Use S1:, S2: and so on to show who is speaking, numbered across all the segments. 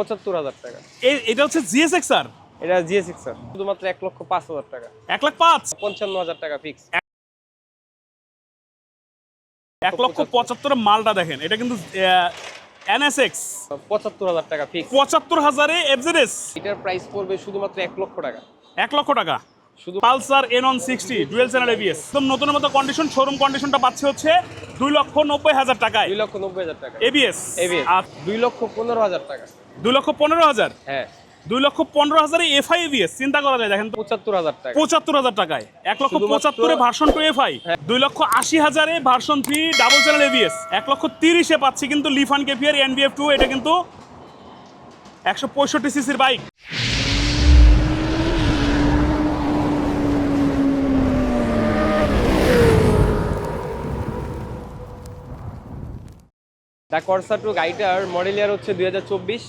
S1: পঁচাত্তর হাজার টাকা।
S2: এই এটা হচ্ছে জিএসএক্স আর?
S1: এটা জিএস স্যার। শুধুমাত্র এক লক্ষ পাঁচ হাজার টাকা।
S2: এক লাখ পাঁচ?
S1: পঞ্চান্ন হাজার টাকা ফিক্স
S2: এক লক্ষ পঁচাত্তর মালটা দেখেন এটা কিন্তু এনএসএক্স
S1: পঁচাত্তর হাজার টাকা ফিক্স
S2: পঁচাত্তর হাজারে এফজেডএস
S1: এটার প্রাইস পড়বে শুধুমাত্র এক লক্ষ টাকা।
S2: এক লক্ষ টাকা।
S1: শুধু
S2: Pulsar N one sixty dual channel ABS একদম নতুন মতো কন্ডিশন শোরুম কন্ডিশনটা পাচ্ছে হচ্ছে দুই লক্ষ নব্বই হাজার টাকায়।
S1: দুই লক্ষ নব্বই হাজার টাকা।
S2: এবিএস
S1: এবিএস
S2: আর
S1: দুই লক্ষ পনেরো হাজার টাকা।
S2: দুই লক্ষ পনেরো হাজার।
S1: হ্যাঁ।
S2: দুই লক্ষ পনেরো হাজারে এফআই এবিএস চিন্তা করা যায় দেখেন
S1: পঁচাত্তর হাজার টাকা।
S2: পঁচাত্তর হাজার টাকায়। এক লক্ষ পঁচাত্তরে ভার্সন টু এফআই
S1: হ্যাঁ।
S2: দুই লক্ষ আশি হাজারে version three double channel ABS এক লক্ষ তিরিশে পাচ্ছি কিন্তু লিফান কেপিয়ার এনবিএফ টু এটা কিন্তু একশো পঁয়ষট্টি সিসির বাইক।
S1: দ্য কর্সা টু গাড়িটার মডেল ইয়ার হচ্ছে দুই হাজার চব্বিশ।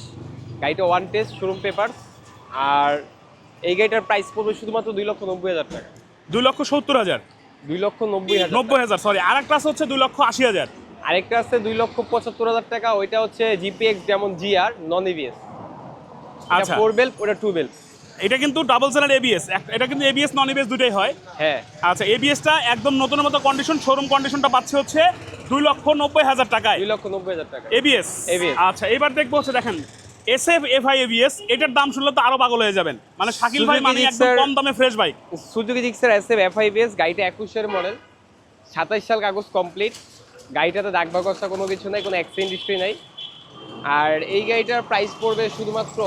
S1: গাড়িটা ওয়ান টেস্ট শোরুম পেপার আর এই গাড়িটার প্রাইস পড়বে শুধুমাত্র দুই লক্ষ নব্বই হাজার টাকা।
S2: দুই লক্ষ সত্তর হাজার।
S1: দুই লক্ষ নব্বই হাজার
S2: নব্বই হাজার সরি আর একটা আছে হচ্ছে দুই লক্ষ আশি হাজার।
S1: আরেকটা আছে দুই লক্ষ পঁচাত্তর হাজার টাকা। ওইটা হচ্ছে জিপিএক্স যেমন জিআর নন ইভিএস
S2: আচ্ছা।
S1: ফোর বেল ওটা টু বেল
S2: এটা কিন্তু ডাবল চ্যানেল এবিএস এটা কিন্তু এবিএস নন এবিএস দুটাই হয়।
S1: হ্যাঁ।
S2: আচ্ছা এবিএসটা একদম নতুন মতো কন্ডিশন শোরুম কন্ডিশনটা পাচ্ছে হচ্ছে দুই লক্ষ নব্বই হাজার টাকায়।
S1: দুই লক্ষ নব্বই হাজার টাকা
S2: এবিএস
S1: ABS
S2: আচ্ছা এবার দেখব হচ্ছে দেখেন S F F I ABS এটার দাম শুনলে তো আরও পাগল হয়ে যাবেন। মানে শাকিল ভাই মানে একদম কম দামে ফ্রেশ বাইক
S1: সুজুকি জিক্সের এস এফ এফআইবিএস গাড়িটা একুশের মডেল সাতাইশ সাল কাগজ কমপ্লিট গাড়িটাতে দাগ বা কষা কোনো কিছু নাই কোনো অ্যাক্সিডেন্ট হিস্ট্রি নাই। আর এই গাড়িটার প্রাইস পড়বে শুধুমাত্র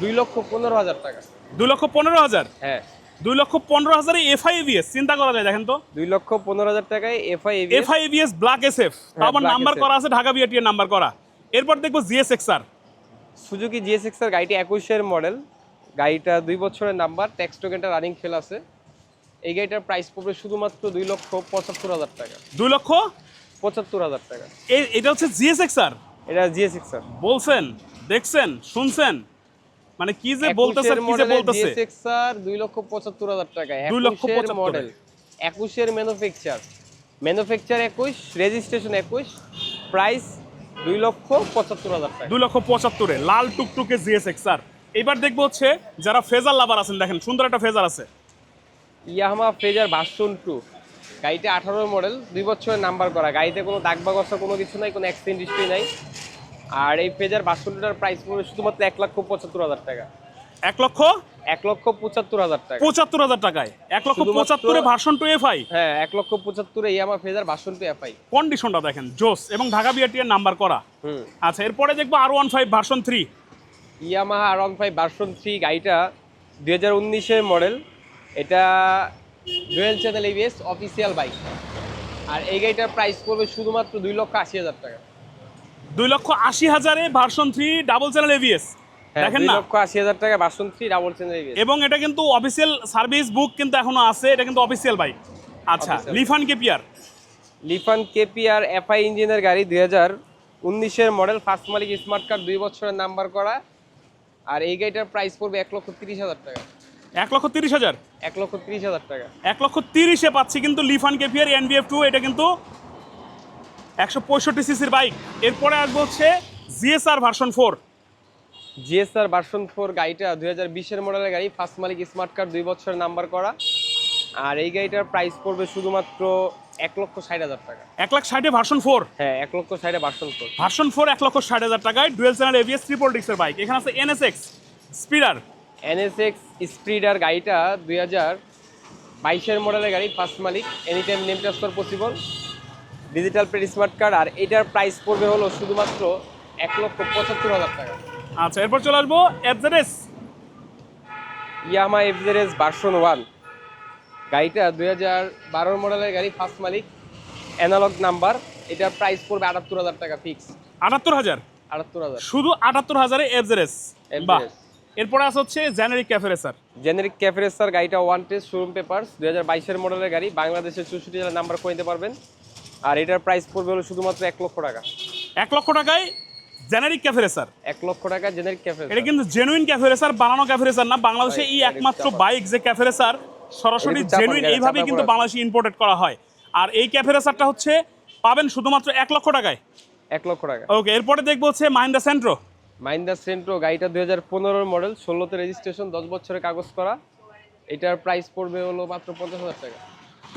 S1: দুই লক্ষ পনেরো হাজার টাকা।
S2: দুই লক্ষ পনেরো হাজার?
S1: হ্যাঁ।
S2: দুই লক্ষ পনেরো হাজারে এফ আই এবিএস চিন্তা করা যায় দেখেন তো।
S1: দুই লক্ষ পনেরো হাজার টাকায় FI
S2: F I ABS black S F আবার নাম্বার করা আছে ঢাকা বিআরটিএর নাম্বার করা। এরপর দেখব জিএস এক্সআর
S1: সুজুকি জিএসএক্স এর গাড়িটি একুশের মডেল। গাড়িটা দুই বছরের নাম্বার ট্যাক্স টোকেনটা রানিং ফেল আছে। এই গাড়িটার প্রাইস পড়বে শুধুমাত্র দুই লক্ষ পঁচাত্তর হাজার টাকা।
S2: দুই লক্ষ?
S1: পঁচাত্তর হাজার টাকা।
S2: এটা হচ্ছে জিএস এক্সআর
S1: এটা জিএসএক্স স্যার
S2: বলছেন দেখছেন শুনছেন মানে কি যে বলতেছে কি যে বলতেছে?
S1: জিএসএক্সআর দুই লক্ষ পঁচাত্তর হাজার টাকা।
S2: দুই লক্ষ
S1: একুশের
S2: পঁচাত্তরে।
S1: মডেল একুশের ম্যানুফ্যাকচার ম্যানুফ্যাকচার একুশ রেজিস্ট্রেশন একুশ প্রাইস দুই লক্ষ পঁচাত্তর হাজার টাকা।
S2: দুই লক্ষ পঁচাত্তরে লাল টুকটুকে জিএস এক্সআর এবার দেখব হচ্ছে যারা ফেজার লাভার আছেন দেখেন সুন্দর একটা ফেজার আছে।
S1: ইয়াহামা ফেজার ভার্সন টু গাড়িটা আঠারো মডেল দুই বছরের নাম্বার করা। গাড়িতে কোনো দাগ বা কোনো কিছু নাই কোনো অ্যাক্সিডেন্ট হিস্ট্রি নাই। আর এই ভার্সন টুটার প্রাইস পড়বে শুধুমাত্র এক লক্ষ পঁচাত্তর হাজার টাকা।
S2: এক লক্ষ?
S1: এক লক্ষ পঁচাত্তর হাজার টাকা।
S2: পঁচাত্তর হাজার টাকায়। এক লক্ষ পঁচাত্তরে ভার্সন টু এফ আই
S1: হ্যাঁ এক লক্ষ পঁচাত্তরে Yamaha Fazer version two FI
S2: কন্ডিশনটা দেখেন জোস। এবং ঢাকা বিআরটি এর নাম্বার করা।
S1: হুম।
S2: আচ্ছা এরপরে দেখব R one five version three
S1: Yamaha R one five version three গাড়িটা দুই হাজার উনিশের মডেল এটা dual channel ABS official bike আর এই গাড়িটার প্রাইস পড়বে শুধুমাত্র দুই লক্ষ আশি হাজার টাকা।
S2: দুই লক্ষ আশি হাজারে version three double channel ABS দেখেন না?
S1: লক্ষ আশি হাজার টাকা version three double channel ABS
S2: এবং এটা কিন্তু অফিসিয়াল সার্ভিস বুক কিন্তু এখনও আছে এটা কিন্তু অফিসিয়াল বাইক আচ্ছা Lifan KPR
S1: Lifan KPR FI ইঞ্জিনের গাড়ি দুই হাজার উনিশের মডেল ফার্স্ট মালিক স্মার্ট কার্ড দুই বছরের নাম্বার করা। আর এই গাড়িটার প্রাইস পড়বে এক লক্ষ তিরিশ হাজার টাকা।
S2: এক লক্ষ তিরিশ হাজার?
S1: এক লক্ষ তিরিশ হাজার টাকা।
S2: এক লক্ষ তিরিশে পাচ্ছি কিন্তু লিফান কেপিয়ার এনবিএফ টু এটা কিন্তু একশো পঁয়ষট্টি সিসির বাইক। এরপরে আসব হচ্ছে GSR version four.
S1: GSR version four গাড়িটা দুই হাজার বিশের মডেলের গাড়ি ফার্স্ট মালিক স্মার্ট কার্ড দুই বছরের নাম্বার করা। আর এই গাড়িটার প্রাইস পড়বে শুধুমাত্র এক লক্ষ ষাট হাজার টাকা।
S2: এক লাখ ষাটে ভার্সন ফোর।
S1: হ্যাঁ এক লক্ষ ষাটে ভার্সন ফোর।
S2: ভার্সন ফোর এক লক্ষ ষাট হাজার টাকায় ডুয়েল চ্যানেল এভিএস ট্রিপল ডিক্সের বাইক এখানে আছে এনএসএক্স স্পিডার।
S1: এনএসএক্স স্প্রিডার গাড়িটা দুই হাজার বাইশের মডেলের গাড়ি ফার্স্ট মালিক any time name transfer possible digital plate smart card আর এটার প্রাইস পড়বে হলো শুধুমাত্র এক লক্ষ পঁচাত্তর হাজার টাকা।
S2: আচ্ছা এরপর চলে আসব FZS
S1: Yamaha FZS version one গাড়িটা দুই হাজার বারোর মডেলের গাড়ি ফার্স্ট মালিক। অ্যানালগ নাম্বার এটার প্রাইস পড়বে আটাত্তর হাজার টাকা ফিক্স
S2: আটাত্তর হাজার?
S1: আটাত্তর হাজার।
S2: শুধু আটাত্তর হাজারে এফজেডএস বাহ। এরপরে আছে হচ্ছে জেনারিক ক্যাফেরেসার
S1: জেনারিক ক্যাফেরেসার গাড়িটা ওয়ান টেস্ট শোরুম পেপার দুই হাজার বাইশের মডেলের গাড়ি। বাংলাদেশের চৌষট্টি জেলার নাম্বার করে নিতে পারবেন। আর এটার প্রাইস পড়বে হলো শুধুমাত্র এক লক্ষ টাকা।
S2: এক লক্ষ টাকায় জেনারিক ক্যাফেরেসার
S1: এক লক্ষ টাকা জেনারিক ক্যাফে
S2: এটা কিন্তু জেনুইন ক্যাফেরেসার বানানো ক্যাফেরেসার না বাংলাদেশে এই একমাত্র বাইক যে ক্যাফেরেসার সরাসরি
S1: এটা কিন্তু জাপান
S2: জেনুইন
S1: গাড়ি,
S2: এইভাবেই কিন্তু বাংলাদেশে ইম্পোর্টেড করা হয়। আর এই ক্যাফেরেসারটা হচ্ছে পাবেন শুধুমাত্র এক লক্ষ টাকায়।
S1: এক লক্ষ টাকা।
S2: ওকে এরপরে দেখব হচ্ছে মাহিন্দ্রা সেন্ট্রো
S1: মাইন্দা সেন্ট্রো গাড়িটা দুই হাজার পনেরোর মডেল ষোলোতে রেজিস্ট্রেশন দশ বছরের কাগজ করা। এটার প্রাইস পড়বে হলো মাত্র পঞ্চাশ হাজার টাকা।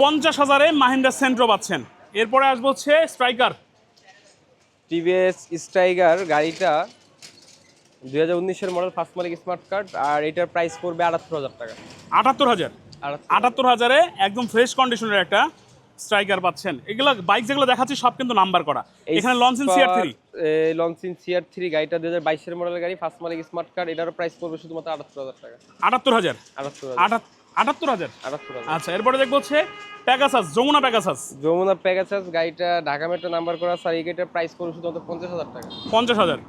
S2: পঞ্চাশ হাজারে মাহিন্দ্রা সেন্ট্রো পাচ্ছেন। এরপরে আসব হচ্ছে স্ট্রাইকার।
S1: টিভিএস স্ট্রাইগার গাড়িটা দুই হাজার উনিশের মডেল ফার্স্ট মালিক স্মার্ট কার্ড আর এটার প্রাইস পড়বে আটাত্তর হাজার টাকা।
S2: আটাত্তর হাজার।
S1: আটাত্তর
S2: হাজারে। একদম ফ্রেশ কন্ডিশনের একটা স্ট্রাইকার পাচ্ছেন। এগুলো বাইক যেগুলো দেখাচ্ছি সব কিন্তু নাম্বার করা। এখানে লঞ্চেন সিআর থ্রি
S1: লঞ্চিন সিআর থ্রি গাড়িটা দু হাজার বাইশের মডেলের গাড়ি ফার্স্ট মালিক স্মার্ট কার্ড এটারও প্রাইস পড়বে শুধুমাত্র আটাত্তর হাজার টাকা।
S2: আটাত্তর হাজার।
S1: আটাত্তর
S2: আটাত্তর
S1: আটাত্তর হাজার।
S2: আচ্ছা এরপরে দেখব হচ্ছে Pegasus Jamuna Pegasus
S1: Jamuna Pegasus গাড়িটা ঢাকা মেট্রো নাম্বার করা স্যার এই গাড়িটার প্রাইস পড়বে শুধুমাত্র পঞ্চাশ হাজার টাকা।
S2: পঞ্চাশ হাজার।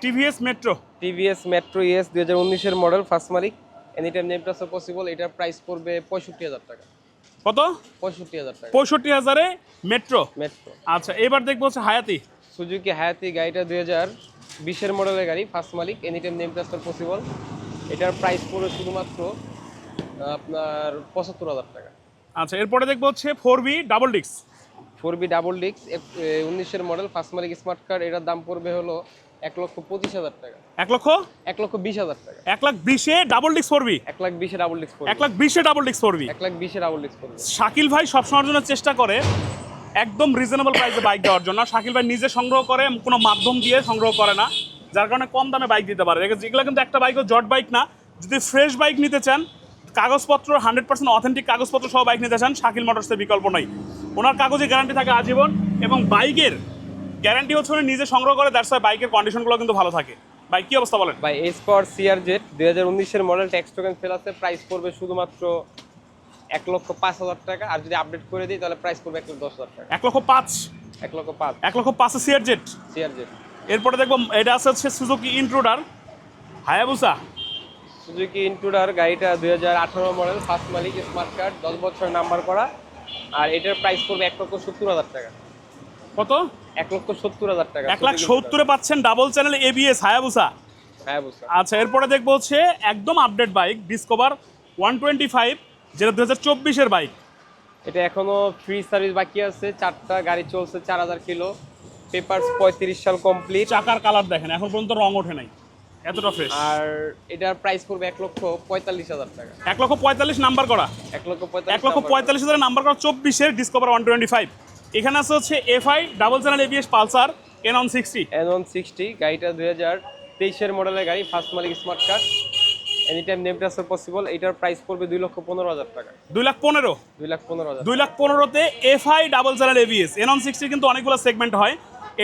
S2: TVS metro
S1: TVS metro ES দুই হাজার উনিশের মডেল ফার্স্ট মালিক। Any time name plus possible এটার প্রাইস পড়বে পঁয়ষট্টি হাজার টাকা।
S2: কত?
S1: পঁয়ষট্টি হাজার টাকা।
S2: পঁয়ষট্টি হাজারে মেট্রো
S1: মেট্রো
S2: আচ্ছা এবার দেখব হচ্ছে হায়াতি
S1: সুজুকি হায়াতি গাড়িটা দুই হাজার বিশের মডেলের গাড়ি ফার্স্ট মালিক। Any time name plus possible এটার প্রাইস পড়বে শুধুমাত্র আপনার পঁচাত্তর হাজার টাকা।
S2: আচ্ছা এরপরে দেখব হচ্ছে ফোর বি ডাবল ডিক্স
S1: ফোর বি ডাবল ডিক্স উনিশের মডেল ফার্স্ট মালিক স্মার্ট কার্ড এটার দাম পড়বে হলো এক লক্ষ পঁচিশ হাজার টাকা।
S2: এক লক্ষ?
S1: এক লক্ষ বিশ হাজার টাকা।
S2: এক লাখ বিশে ডাবল ডিক্স ফোর বি?
S1: এক লাখ বিশে ডাবল ডিক্স
S2: এক লাখ বিশে ডাবল ডিক্স ফোর বি?
S1: এক লাখ বিশে ডাবল ডিক্স পড়বে
S2: শাকিল ভাই সবসময়ের জন্য চেষ্টা করে একদম রিজনেবল প্রাইসে বাইক দেওয়ার জন্য। শাকিল ভাই নিজে সংগ্রহ করে কোনো মাধ্যম দিয়ে সংগ্রহ করে না। যার কারণে কম দামে বাইক দিতে পারে। এগুলো- যেগুলো কিন্তু একটা বাইকও জট বাইক না। যদি ফ্রেশ বাইক নিতে চান কাগজপত্র হান্ড্রেড পার্সেন্ট অথেন্টিক কাগজপত্র সহ বাইক নিতে চান শাকিল মোটরসের বিকল্প নাই। ওনার কাগজে গ্যারান্টি থাকে আজীবন এবং বাইকের গ্যারান্টি হচ্ছে উনি নিজে সংগ্রহ করে দ্যাটস ওয়াই বাইকের কন্ডিশনগুলো কিন্তু ভালো থাকে। বাইক কি অবস্থা বলেন?
S1: ভাই এস পাওয়ার সিআর জেড দুই হাজার উনিশের মডেল ট্যাক্স টোকেন ফেল আছে প্রাইস পড়বে শুধুমাত্র এক লক্ষ পাঁচ হাজার টাকা আর যদি আপডেট করে দিই তাহলে প্রাইস পড়বে এক লক্ষ দশ হাজার টাকা।
S2: এক লক্ষ পাঁচ?
S1: এক লক্ষ পাঁচ।
S2: এক লক্ষ পাঁচে সিয়ার জেট
S1: সিআর জেড
S2: এরপরে দেখব এটা আছে হচ্ছে Suzuki Intruder Hayabusa.
S1: Suzuki Intruder গাড়িটা দুই হাজার আঠারো মডেল ফার্স্ট মালিক স্মার্ট কার্ড দশ বছর নাম্বার করা। আর এটার প্রাইস পড়বে এক লক্ষ সত্তর হাজার টাকা।
S2: কত?
S1: এক লক্ষ সত্তর হাজার টাকা।
S2: এক লাখ সত্তরে পাচ্ছেন ডাবল চ্যানেল এবিএস হায়াবুসা
S1: হ্যাঁ
S2: আচ্ছা এরপরে দেখব হচ্ছে একদম update bike Discover one twenty five যেটা দু হাজার চব্বিশের বাইক
S1: এটা এখনও ফ্রি সার্ভিস বাকি আছে। চারটা গাড়ি চলছে চার হাজার কিলো। পেপারস পঁয়ত্রিশ সাল কমপ্লিট
S2: চাকার কালার দেখেন এখন পর্যন্ত রং ওঠে নাই। এতটা ফ্রেশ
S1: আর এটার প্রাইস পড়বে এক লক্ষ পঁয়তাল্লিশ হাজার টাকা।
S2: এক লক্ষ পঁয়তাল্লিশ নাম্বার করা।
S1: এক লক্ষ
S2: এক লক্ষ পঁয়তাল্লিশ হাজারের নাম্বার করা চব্বিশের ডিসকভার ওয়ান টোয়েন্টি ফাইভ এখানে আছে হচ্ছে FI double channel ABS Pulsar N on sixty
S1: N one sixty গাড়িটা দুই হাজার তেইশের মডেলের গাড়ি ফার্স্ট মালিক smart card any time name transfer possible এটার প্রাইস পড়বে দুই লক্ষ পনেরো হাজার টাকা।
S2: দুই লাখ পনেরো।
S1: দুই লাখ পনেরো হাজার।
S2: দুই লাখ পনেরোতে FI double channel ABS N on sixty কিন্তু অনেকগুলো সেগমেন্ট হয়।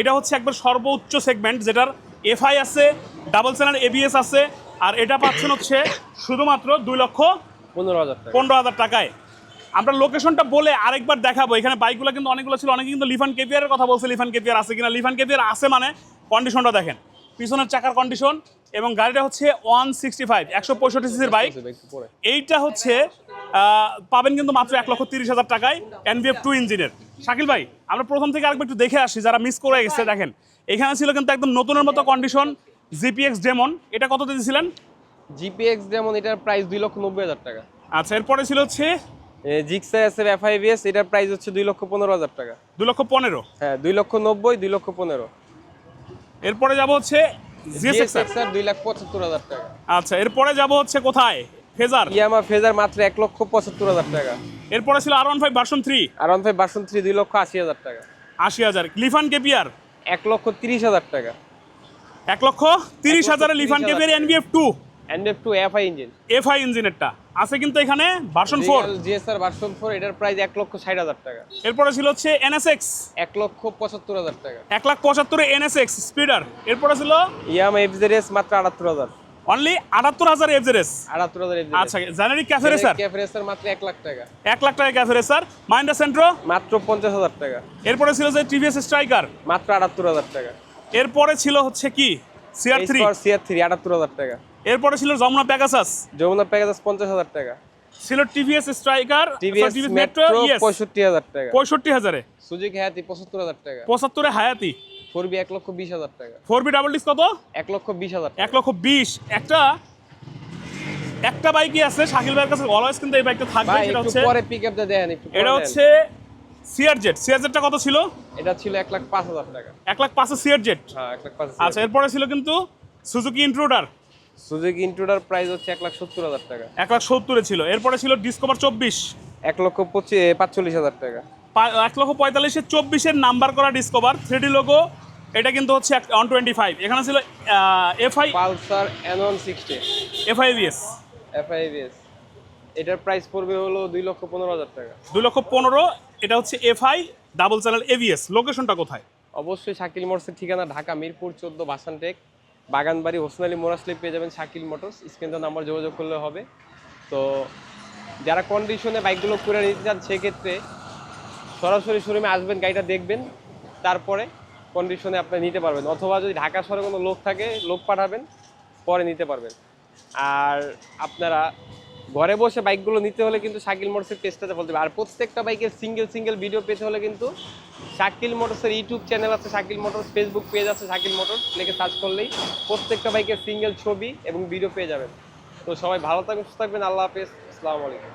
S2: এটা হচ্ছে একবার সর্বোচ্চ সেগমেন্ট যেটার এফআই আছে ডাবল চ্যানেল এবিএস আছে আর এটা পাচ্ছেন হচ্ছে শুধুমাত্র দুই লক্ষ
S1: পনেরো হাজার
S2: পনেরো হাজার টাকায়। আমরা লোকেশনটা বলে আরেকবার দেখাবো। এখানে বাইকগুলো কিন্তু অনেকগুলো ছিল অনেকে কিন্তু লিফান কেপিয়ারের কথা বলছে লিফান কেপিয়ার আছে কিনা? লিফান কেপিয়ার আছে মানে কন্ডিশনটা দেখেন। পিছনের চাকার কন্ডিশন এবং গাড়িটা হচ্ছে ওয়ান সিক্সটি ফাইভ একশো পঁয়ষট্টি সিসির বাইক এইটা হচ্ছে পাবেন কিন্তু মাত্র এক লক্ষ তিরিশ হাজার টাকায় এনভিএফ টু ইঞ্জিনের শাকিল ভাই আমরা প্রথম থেকে আরেকবার একটু দেখে আসি যারা মিস করে গেছে দেখেন। এখানে ছিল কিন্তু একদম নতুনের মতো কন্ডিশন জিপিএক্স ডেমন এটা কত দিয়েছিলেন?
S1: জিপিএক্স ডেমন এটার প্রাইস দুই লক্ষ নব্বই হাজার টাকা।
S2: আচ্ছা এরপরে ছিল হচ্ছে?
S1: জিক্সা এস এফ এটার প্রাইস হচ্ছে দুই লক্ষ পনেরো হাজার টাকা।
S2: দু লক্ষ পনেরো?
S1: হ্যাঁ দুই লক্ষ নব্বই দুই লক্ষ পনেরো।
S2: এরপরে যাব হচ্ছে জিএসএক্স
S1: দুই লাখ পঁচাত্তর হাজার টাকা।
S2: আচ্ছা এরপরে যাব হচ্ছে কোথায়? ফেজার
S1: ইয়ামা ফেজার মাত্র এক লক্ষ পঁচাত্তর হাজার টাকা।
S2: এরপরে ছিল R one five version three
S1: R one five three দুই লক্ষ আশি হাজার টাকা।
S2: আশি হাজার। কেপিয়ার
S1: এক লক্ষ তিরিশ হাজার টাকা।
S2: এক লক্ষ তিরিশ হাজারে Lifan
S1: 30,000
S2: KPR NBF two.
S1: NF two FI engine.
S2: FI ইঞ্জিনেরটা। আছে কিন্তু এখানে version four
S1: GSR version four এটার প্রাইস এক লক্ষ ষাট হাজার টাকা।
S2: এরপরে ছিল হচ্ছে এনএসএক্স
S1: এক লক্ষ পঁচাত্তর হাজার টাকা।
S2: এক লাখ পঁচাত্তরে এনএসএক্স স্পিডার এরপরে ছিল
S1: ইয়ামা এফজেরিএস মাত্র আটাত্তর হাজার।
S2: অনলি আটাত্তর হাজার এফজেরেস
S1: আটাত্তর হাজার
S2: আচ্ছা জেনারিক ক্যাফে রেসার
S1: ক্যাফেরেসার মাত্র এক লাখ টাকা।
S2: এক লাখ টাকা ক্যাফে রেসার মাইন্ডা সেন্ট্রো
S1: মাত্র পঞ্চাশ হাজার টাকা।
S2: এরপরে ছিল যে টিভিএস স্ট্রাইকার
S1: মাত্র আটাত্তর হাজার টাকা।
S2: এরপরে ছিল হচ্ছে কি? সিআর থ্রি
S1: সিআর থ্রি আটাত্তর হাজার টাকা।
S2: এরপরে ছিল যমুনা প্যাগাসাস
S1: যমুনা প্যাকেজ পঞ্চাশ হাজার টাকা।
S2: ছিল টিভিএস স্ট্রাইকার
S1: টিভিএস মেট্রো পঁয়ষট্টি হাজার টাকা।
S2: পঁয়ষট্টি হাজারে।
S1: সুজুকি হায়াতি পঁচাত্তর হাজার টাকা।
S2: পঁচাত্তরে হায়াতি
S1: ফোর বি এক লক্ষ বিশ হাজার টাকা।
S2: ফোর বি ডাবল ডিস্ক কত?
S1: এক লক্ষ বিশ হাজার
S2: এক লক্ষ বিশ। একটা একটা বাইকই আছে শাকিল ভাইয়ের কাছে অলওয়েজ কিন্তু এই বাইকটা থাকবে সেটা হচ্ছে
S1: পরে পিক আপ দেন একটু
S2: এটা হচ্ছে সিআর জেড সিআর জেডটা কত ছিল?
S1: এটা ছিল এক লাখ পাঁচ হাজার টাকা।
S2: এক লাখ পাঁচে সিআর জেড
S1: হ্যাঁ এক লাখ পাঁচ
S2: আচ্ছা এরপরে ছিল কিন্তু Suzuki Intruder
S1: Suzuki Intruder price হচ্ছে এক লাখ সত্তর হাজার টাকা।
S2: এক লাখ সত্তরে ছিল। এরপরে ছিল ডিসকভার চব্বিশ।
S1: এক লক্ষ পঁচিশ পাঁচচল্লিশ হাজার টাকা।
S2: এক লক্ষ পঁয়তাল্লিশে চব্বিশের নাম্বার করা ডিসকভার থ্রিডি লোগো এটা কিন্তু হচ্ছে ওয়ান টোয়েন্টি ফাইভ এখানে ছিল FI
S1: Pulsar one sixty
S2: FIVS
S1: FIVS এটার প্রাইস পড়বে হলো দুই লক্ষ পনেরো হাজার টাকা।
S2: দুই লক্ষ পনেরো এটা হচ্ছে এফআই ডাবল চ্যানেল এভিএস লোকেশনটা কোথায়?
S1: অবশ্যই শাকিল মোটরসের ঠিকানা ঢাকা, মিরপুর, চোদ্দ বাসানটেক, বাগানবাড়ি, হোসনালী, মোরাসলি পেয়ে যাবেন শাকিল মোটরস। স্ক্রিনটা নাম্বার যোগাযোগ করলে হবে। তো যারা কন্ডিশনে বাইকগুলো করে নিতে চান, সেক্ষেত্রে সরাসরি শোরুমে আসবেন, গাড়িটা দেখবেন, তারপরে কন্ডিশনে আপনি নিতে পারবেন। অথবা যদি ঢাকা শহরে কোনো লোক থাকে, লোক পাঠাবেন, পরে নিতে পারবেন। আর আপনারা ঘরে বসে বাইকগুলো নিতে হলে কিন্তু শাকিল মোটরসের পেজটাতে বলতে হবে। আর প্রত্যেকটা বাইকের সিঙ্গেল সিঙ্গেল ভিডিও পেতে হলে কিন্তু শাকিল মোটরসের ইউটিউব চ্যানেল আছে, শাকিল মোটরস ফেসবুক পেজ আছে, শাকিল মোটর লিখে সার্চ করলেই প্রত্যেকটা বাইকের সিঙ্গেল ছবি এবং ভিডিও পেয়ে যাবেন। তো সবাই ভালো থাকবেন, সুস্থ থাকবেন, আল্লাহ হাফেজ, আসসালামু আলাইকুম।